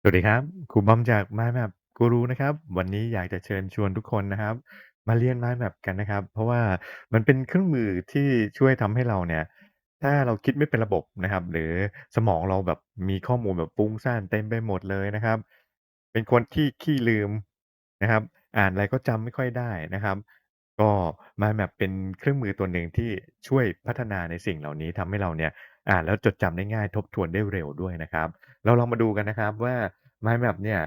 สวัสดีครับ ครูบอมจาก Mind Map Guru นะครับ วันนี้อยากจะเชิญชวนทุกคนนะครับ มาเรียน Mind Map กันนะครับ เพราะว่ามันเป็นเครื่องมือที่ช่วยทำให้เราเนี่ย ถ้าเราคิดไม่เป็นระบบนะครับ หรือสมองเราแบบมีข้อมูลแบบฟุ้งซ่านเต็มไปหมดเลยนะครับ เป็นคนที่ขี้ลืมนะครับ อ่านอะไรก็จำไม่ค่อยได้นะครับ ก็ Mind Map เป็นเครื่องมือตัวหนึ่งที่ช่วยพัฒนาในสิ่งเหล่านี้ทำให้เราเนี่ย อ่านแล้วจดจำได้ง่าย ทบทวนได้เร็วด้วยนะครับ เราลองมาดูกันนะครับว่า Mind Map เนี่ย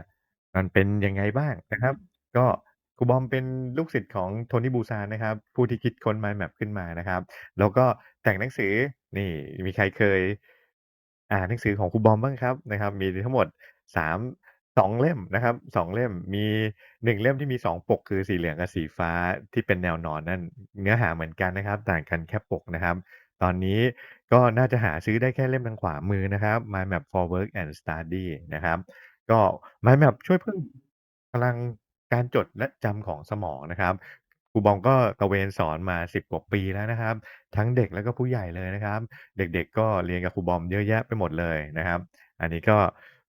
มันเป็นยังไงบ้างนะครับ ก็ครูบอมเป็นลูกศิษย์ของ Tony Bousan นะครับ ผู้ที่คิดค้น Mind Map ขึ้นมานะครับ แล้วก็แต่งหนังสือนี่มีใครเคย อ่านหนังสือของครูบอมบ้างครับนะครับ มีทั้งหมด3 2เล่มนะครับ2เล่มมี1เล่มที่มี2ปกคือสีเหลืองกับสีฟ้าที่เป็นแนวนอนนั่นเนื้อหาเหมือนกันนะครับ ต่างกันแค่ปกนะครับ ตอนนี้ ก็น่าจะหาซื้อได้แค่เล่มทางขวามือนะครับ Mind Map for Work and Study นะครับ ก็ Mind Map ช่วยเพิ่มพลังการจดและจำของสมองนะครับครูบอมก็ตระเวนสอนมา 10 กว่าปีแล้วนะครับ ทั้งเด็กแล้วก็ผู้ใหญ่เลยนะครับ เด็กๆก็เรียนกับครูบอมเยอะแยะไปหมดเลยนะครับ อันนี้ก็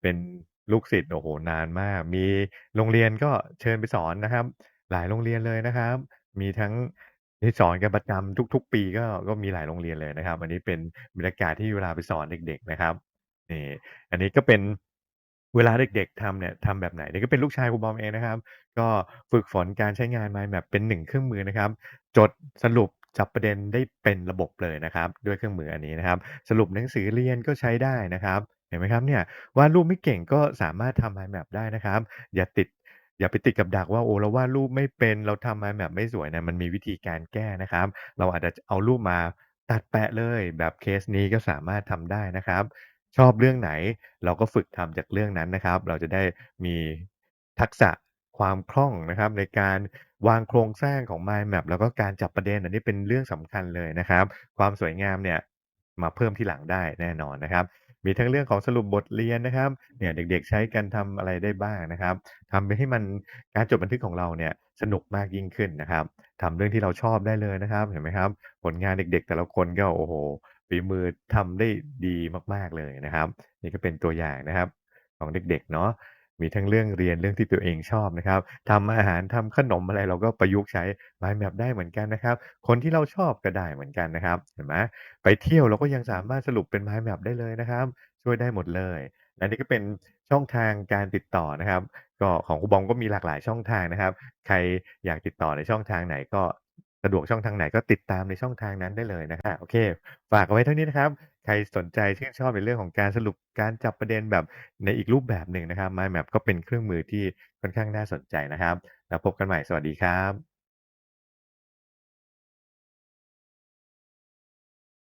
เป็นลูกศิษย์โอ้โฮนานมาก มีโรงเรียนก็เชิญไปสอนนะครับ หลายโรงเรียนเลยนะครับ มีทั้ง ที่สอนกันประจำทุก ๆ ปีก็ ก็มีหลายโรงเรียนเลยนะครับ อันนี้เป็นบรรยากาศที่เวลาไปสอนเด็ก ๆ นะครับ นี่ อันนี้ก็เป็น เวลาเด็ก ๆทำเนี่ยทำแบบไหน นี่ก็เป็นลูกชายครูบอมเองนะครับ ก็ฝึกฝนการใช้งาน Mind Map เป็นหนึ่งเครื่องมือนะครับ จดสรุปจับประเด็นได้เป็นระบบเลยนะครับ ด้วยเครื่องมืออันนี้นะครับ สรุปหนังสือเรียนก็ใช้ได้นะครับ เห็นไหมครับเนี่ยวาดรูปไม่เก่งก็สามารถทำ Mind Map ได้นะครับ อย่าติด อย่าไปติดกับดักว่า โอ้เราวาดรูปไม่เป็น เราทำ Mind Map ไม่สวยนี่ยมันมีวิธีการแก้นะครับ เราอาจจะเอารูปมาตัดแปะเลย แบบเคสนี้ก็สามารถทำได้นะครับ ชอบเรื่องไหนเราก็ฝึกทำจากเรื่องนั้นนะครับ เราจะได้มีทักษะความคล่องนะครับ ในการวางโครงสร้างของ Mind Map แล้วก็การจับประเด็นอันนี้เป็นเรื่องสำคัญเลยนะครับ ความสวยงามเนี่ยมาเพิ่มที่หลังได้แน่นอนนะครับ มีทั้งเรื่องของสรุปบทเรียนนะครับ เนี่ยเด็กๆใช้กันทำอะไรได้บ้างนะครับทำไปให้มันการจดบันทึกของเราเนี่ยสนุกมากยิ่งขึ้นนะครับทำเรื่องที่เราชอบได้เลยนะครับ เห็นไหมครับ ผลงานเด็กๆ แต่ละคนก็โอ้โหฝีมือทำได้ดีมากๆเลยนะครับ นี่ก็เป็นตัวอย่างนะครับของเด็กๆเนาะ มีทั้งเรื่องเรียนเรื่องที่ตัวเองชอบนะครับทำอาหารทำขนมอะไรเราก็ประยุกต์ใช้ Mind Map ได้เหมือนกันนะครับ คนที่เราชอบก็ได้เหมือนกันนะครับเห็นไหมไปเที่ยวเราก็ยังสามารถสรุปเป็น Mind Map ได้เลยนะครับ ช่วยได้หมดเลยและนี่ก็เป็นช่องทางการติดต่อนะครับ ก็ของครูบอมก็มีหลากหลายช่องทางนะครับ ใครอยากติดต่อในช่องทางไหนก็สะดวกช่องทางไหนก็ติดตามในช่องทางนั้นได้เลยนะครับโอเค ฝากเอาไว้เท่านี้นะครับ ใครสนใจชื่นชอบในเรื่องของการสรุปการจับประเด็นแบบในอีกรูปแบบหนึ่งนะครับ Mind Map ก็เป็นเครื่องมือที่ค่อนข้างน่าสนใจนะครับ แล้วพบกันใหม่สวัสดีครับ